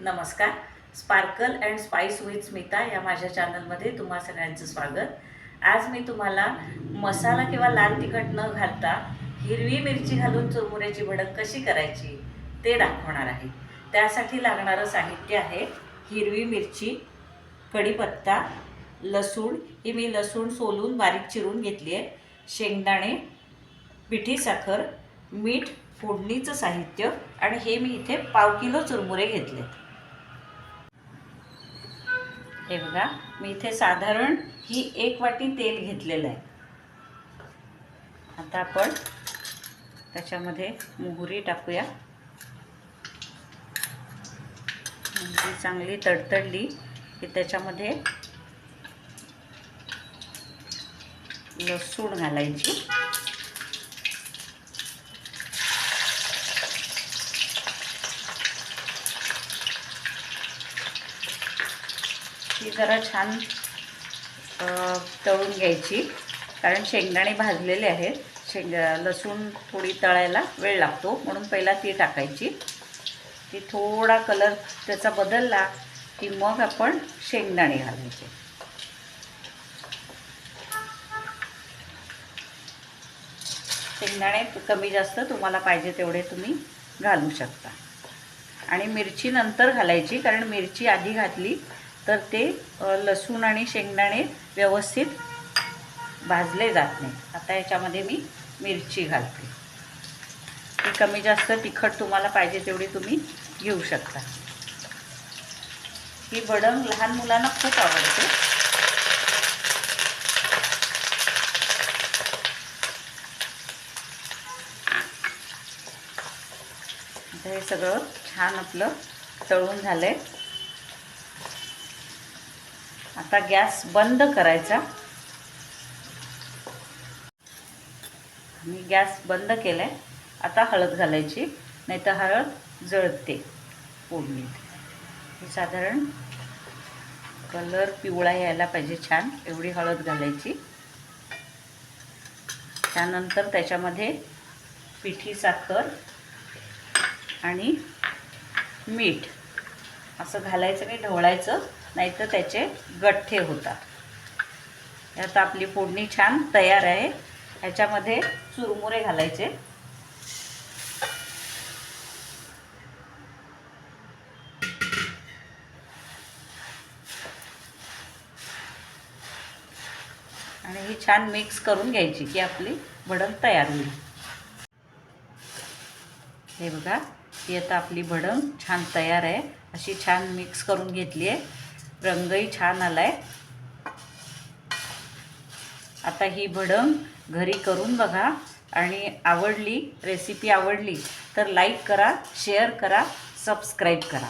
नमस्कार. Sparkle and spice with Smita या माझ्या चॅनलमध्ये तुम्हा सगळ्यांचं स्वागत. आज मी तुम्हाला मसाला किंवा लाल तिखट न घालता हिरवी मिरची घालून चुरमुऱ्याची भडक कशी करायची ते दाखवणार आहे. त्यासाठी लागणारं साहित्य आहे हिरवी मिरची कढीपत्ता लसूण. ही मी लसूण सोलून बारीक चिरून घेतली आहे. शेंगदाणे पिठी साखर मीठ फोडणीचं साहित्य आणि हे मी इथे पाव किलो चुरमुरे घेतले हे बघा मी इथे साधारण ही एक वाटी तेल घेतलेलं आहे. आता आपण त्याच्यामध्ये मोहरी टाकूया. मोहरी चांगली तडतडली की त्याच्यामध्ये लसूण घालायची. ती जरा छान तळून घ्यायची. कारण शेंगदाणे भाजलेले आहेत. शेंग लसूण थोडी तळायला वेळ लागतो. म्हणून पहिला ती टाकायची. ती थोडा कलर त्याचा बदलला की मग आपण शेंगदाणे घालायचे. शेंगदाणे कमी जास्त तुम्हाला पाहिजे तेवढे तुम्ही घालू शकता. आणि मिरची नंतर घालायची कारण मिरची आधी घातली तर ते लसूण आणि शेंगदाणे व्यवस्थित भाजले जात नाही. आता याच्यामध्ये मी मिरची घालते. ती कमी जास्त तिखट तुम्हाला पाहिजे तेवढी तुम्ही घेऊ शकता. ही बडंग लहान मुलांना खूप आवडते. हे सगळं छान आपलं तळून झालं आहे आता गॅस बंद करायचा. मी गॅस बंद केला आहे आता हळद घालायची नाही तर हळद जळते फोडणीत. ही साधारण कलर पिवळा यायला पाहिजे छान एवढी हळद घालायची. त्यानंतर त्याच्यामध्ये पिठी साखर आणि मीठ. असं घालायचं नाही ढवळायचं नाहीतर त्याचे गठ्ठे होतात. आता आपली फोडणी छान तयार आहे. ह्याच्यामध्ये चुरमुरे घालायचे. आणि ही छान मिक्स करून घ्यायची की आपली भडंग तयार होईल. हे बघा ती आता आपली भडंग छान तयार आहे. अशी छान मिक्स करून घेतली आहे. रंगही छान आला आहे आता ही भडंग घरी करून बघा. आणि आवडली रेसिपी आवडली तर लाईक करा शेअर करा सबस्क्राईब करा.